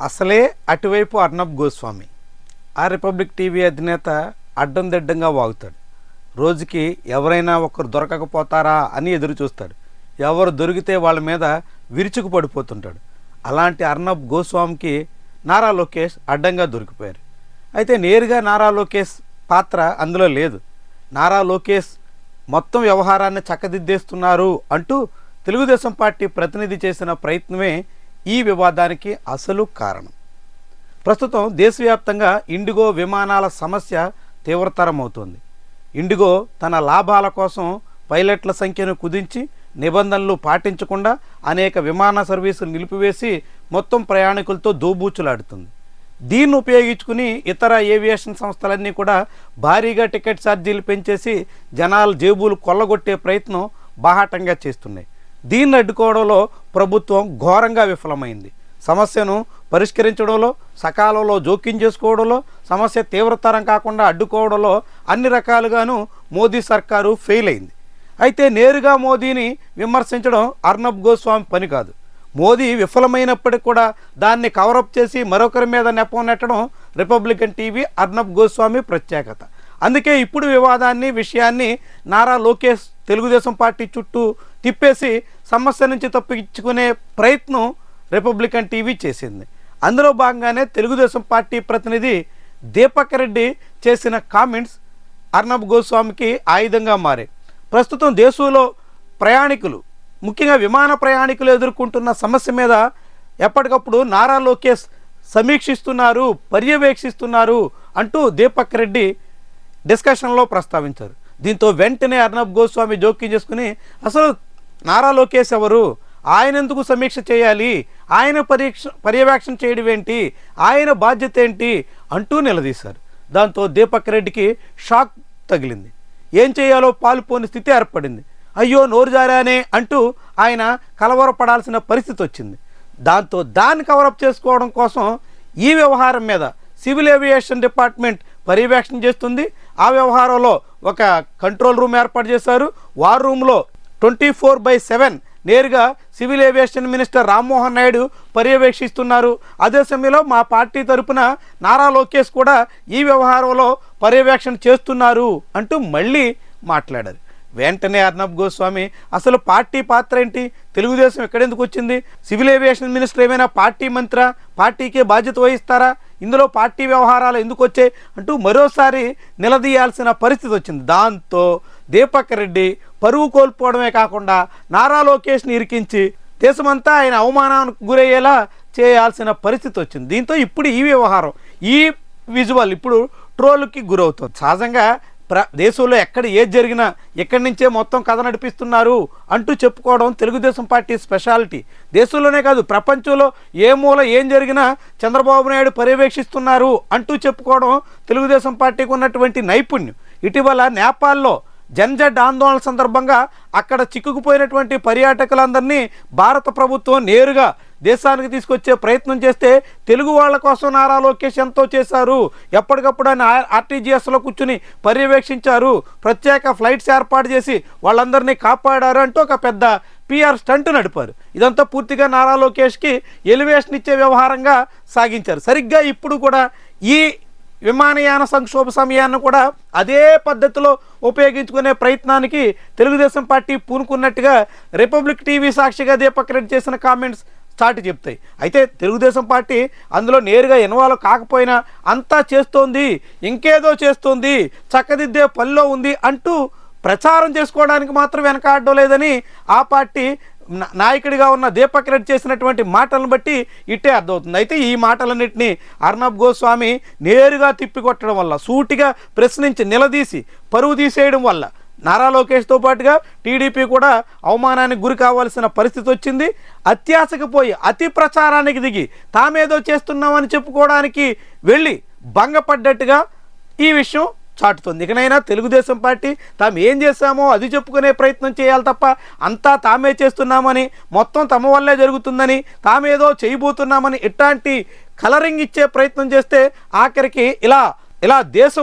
అసలే అటువైపు అర్నబ్ గోస్వామి. ఆ రిపబ్లిక్ టీవీ అధినేత అడ్డం దిడ్డంగా వాగుతాడు. రోజుకి ఎవరైనా ఒకరు దొరకకపోతారా అని ఎదురు చూస్తాడు. ఎవరు దొరికితే వాళ్ళ మీద విరుచుకు పడిపోతుంటాడు. అలాంటి అర్నబ్ గోస్వామికి నారా లోకేష్ అడ్డంగా దొరికిపోయారు. అయితే నేరుగా నారా లోకేష్ పాత్ర అందులో లేదు. నారా లోకేష్ మొత్తం వ్యవహారాన్ని చక్కదిద్దేస్తున్నారు అంటూ తెలుగుదేశం పార్టీ ప్రతినిధి చేసిన ప్రయత్నమే ఈ వివాదానికి అసలు కారణం? ప్రస్తుతం దేశవ్యాప్తంగా ఇండిగో విమానాల సమస్య తీవ్రతరమవుతోంది. ఇండిగో తన లాభాల కోసం పైలట్ల సంఖ్యను కుదించి నిబంధనలు పాటించకుండా అనేక విమాన సర్వీసులు నిలిపివేసి మొత్తం ప్రయాణికులతో దోబూచులాడుతుంది. దీన్ని ఉపయోగించుకుని ఇతర ఏవియేషన్ సంస్థలన్నీ కూడా భారీగా టికెట్ ఛార్జీలు పెంచేసి జనాల జేబులు కొల్లగొట్టే ప్రయత్నం బాహాటంగా చేస్తున్నాయి. దీన్ని అడ్డుకోవడంలో ప్రభుత్వం ఘోరంగా విఫలమైంది. సమస్యను పరిష్కరించడంలో సకాలంలో జోక్యం చేసుకోవడంలో సమస్య తీవ్రతరం కాకుండా అడ్డుకోవడంలో అన్ని రకాలుగాను మోదీ సర్కారు ఫెయిల్ అయింది. అయితే నేరుగా మోదీని విమర్శించడం అర్నబ్ గోస్వామి పని కాదు. మోదీ విఫలమైనప్పటికీ కూడా దాన్ని కవరప్ చేసి మరొకరి మీద నెపం నెట్టడం రిపబ్లికన్ టీవీ అర్నబ్ గోస్వామి ప్రత్యేకత. అందుకే ఇప్పుడు వివాదాన్ని విషయాన్ని నారా లోకేష్ తెలుగుదేశం పార్టీ చుట్టూ తిప్పేసి సమస్య నుంచి తప్పించుకునే ప్రయత్నం రిపబ్లికన్ టీవీ చేసింది. అందులో భాగంగానే తెలుగుదేశం పార్టీ ప్రతినిధి దీపక్ రెడ్డి చేసిన కామెంట్స్ అర్నబ్ గోస్వామికి ఆయుధంగా మారాయి ప్రస్తుతం దేశంలో ప్రయాణికులు ముఖ్యంగా విమాన ప్రయాణికులు ఎదుర్కొంటున్న సమస్య మీద ఎప్పటికప్పుడు నారా లోకేష్ సమీక్షిస్తున్నారు పర్యవేక్షిస్తున్నారు అంటూ దీపక్ రెడ్డి డిస్కషన్లో ప్రస్తావించారు. దీంతో వెంటనే అర్నబ్ గోస్వామి జోక్యం చేసుకుని అసలు నారా లోకేష్ ఎవరు? ఆయన ఎందుకు సమీక్ష చేయాలి? ఆయన పరీక్ష పర్యవేక్షణ చేయడం ఏంటి? ఆయన బాధ్యత ఏంటి? అంటూ నిలదీశారు. దాంతో దీపక్ రెడ్డికి షాక్ తగిలింది. ఏం చేయాలో పాలుపోని స్థితి ఏర్పడింది. అయ్యో నోరు జారానే అంటూ ఆయన కలవరపడాల్సిన పరిస్థితి వచ్చింది. దాంతో దాన్ని కవరప్ చేసుకోవడం కోసం ఈ వ్యవహారం మీద సివిల్ ఏవియేషన్ డిపార్ట్మెంట్ పర్యవేక్షణ చేస్తుంది. ఆ వ్యవహారంలో ఒక కంట్రోల్ రూమ్ ఏర్పాటు చేశారు. వార్ రూమ్లో ట్వంటీ ఫోర్ బై సెవెన్ నేరుగా civil aviation minister Rammohan Naidu పర్యవేక్షిస్తున్నారు. అదే సమయంలో మా పార్టీ తరపున నారా లోకేష్ కూడా ఈ వ్యవహారంలో పర్యవేక్షణ చేస్తున్నారు అంటూ మళ్ళీ మాట్లాడారు. వెంటనే అర్నబ్ గోస్వామి అసలు పార్టీ పాత్ర ఏంటి? తెలుగుదేశం ఎక్కడెందుకు వచ్చింది? సివిల్ ఏవియేషన్ మినిస్టర్ ఏమైనా పార్టీ మంత్ర? పార్టీకే బాధ్యత వహిస్తారా? ఇందులో పార్టీ వ్యవహారాలు ఎందుకు వచ్చాయి? అంటూ మరోసారి నిలదీయాల్సిన పరిస్థితి వచ్చింది. దాంతో దీపక్ రెడ్డి పరువు కోల్పోవడమే కాకుండా నారా లోకేష్ని ఇరికించి దేశమంతా ఆయన అవమానానికి గురయ్యేలా చేయాల్సిన పరిస్థితి వచ్చింది. దీంతో ఇప్పుడు ఈ వ్యవహారం ఈ విజువల్ ఇప్పుడు ట్రోల్కి గురవుతుంది. సహజంగా ప్ర దేశంలో ఎక్కడ ఏది జరిగినా ఎక్కడి నుంచే మొత్తం కథ నడిపిస్తున్నారు అంటూ చెప్పుకోవడం తెలుగుదేశం పార్టీ స్పెషాలిటీ. దేశంలోనే కాదు ప్రపంచంలో ఏ మూల ఏం జరిగినా చంద్రబాబు నాయుడు పర్యవేక్షిస్తున్నారు అంటూ చెప్పుకోవడం తెలుగుదేశం పార్టీకి ఉన్నటువంటి నైపుణ్యం. ఇటీవల నేపాల్లో జన్జడ్ ఆందోళన సందర్భంగా అక్కడ చిక్కుకుపోయినటువంటి పర్యాటకులందరినీ భారత ప్రభుత్వం నేరుగా దేశానికి తీసుకొచ్చే ప్రయత్నం చేస్తే తెలుగు వాళ్ళ కోసం నారా లోకేష్ ఎంతో చేశారు. ఎప్పటికప్పుడు ఆయన ఆర్టీజీఎస్లో కూర్చుని పర్యవేక్షించారు. ప్రత్యేక ఫ్లైట్స్ ఏర్పాటు చేసి వాళ్ళందరినీ కాపాడారు అంటూ ఒక పెద్ద పిఆర్ స్టంట్ నడిపారు. ఇదంతా పూర్తిగా నారా లోకేష్కి ఎలివేషన్ ఇచ్చే వ్యవహారంగా సాగించారు. సరిగ్గా ఇప్పుడు కూడా ఈ విమానయాన సంక్షోభ సమయాన్ని కూడా అదే పద్ధతిలో ఉపయోగించుకునే ప్రయత్నానికి తెలుగుదేశం పార్టీ పూనుకున్నట్టుగా రిపబ్లిక్ టీవీ సాక్షిగా దీపక్ రెడ్డి చేసిన కామెంట్స్ చాటి చెప్తాయి. అయితే తెలుగుదేశం పార్టీ అందులో నేరుగా ఇన్వాల్వ్ కాకపోయినా అంతా చేస్తోంది ఇంకేదో చేస్తోంది చక్కదిద్దే పనిలో ఉంది అంటూ ప్రచారం చేసుకోవడానికి మాత్రం వెనకాడడం లేదని ఆ పార్టీ నాయకుడిగా ఉన్న దీపక్ రెడ్డి చేసినటువంటి మాటలను బట్టి ఇట్టే అర్థమవుతుంది. అయితే ఈ మాటలన్నింటినీ అర్ణబ్ గోస్వామి నేరుగా తిప్పికొట్టడం వల్ల సూటిగా ప్రశ్నించి నిలదీసి పరువు తీసేయడం వల్ల నారా లోకేష్తో పాటుగా టీడీపీ కూడా అవమానానికి గురి కావాల్సిన పరిస్థితి వచ్చింది. అత్యాశకు పోయి అతి ప్రచారానికి దిగి తామేదో చేస్తున్నామని చెప్పుకోవడానికి వెళ్ళి భంగపడ్డట్టుగా ఈ విషయం చాటుతుంది. ఇకనైనా తెలుగుదేశం పార్టీ తాము ఏం చేశామో అది చెప్పుకునే ప్రయత్నం చేయాలి తప్ప అంతా తామే చేస్తున్నామని మొత్తం తమ వల్లే జరుగుతుందని తామేదో చేయబోతున్నామని ఇట్లాంటి కలరింగ్ ఇచ్చే ప్రయత్నం చేస్తే ఆఖరికి ఇలా ఇలా దేశం